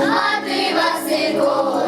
А ти, Василько,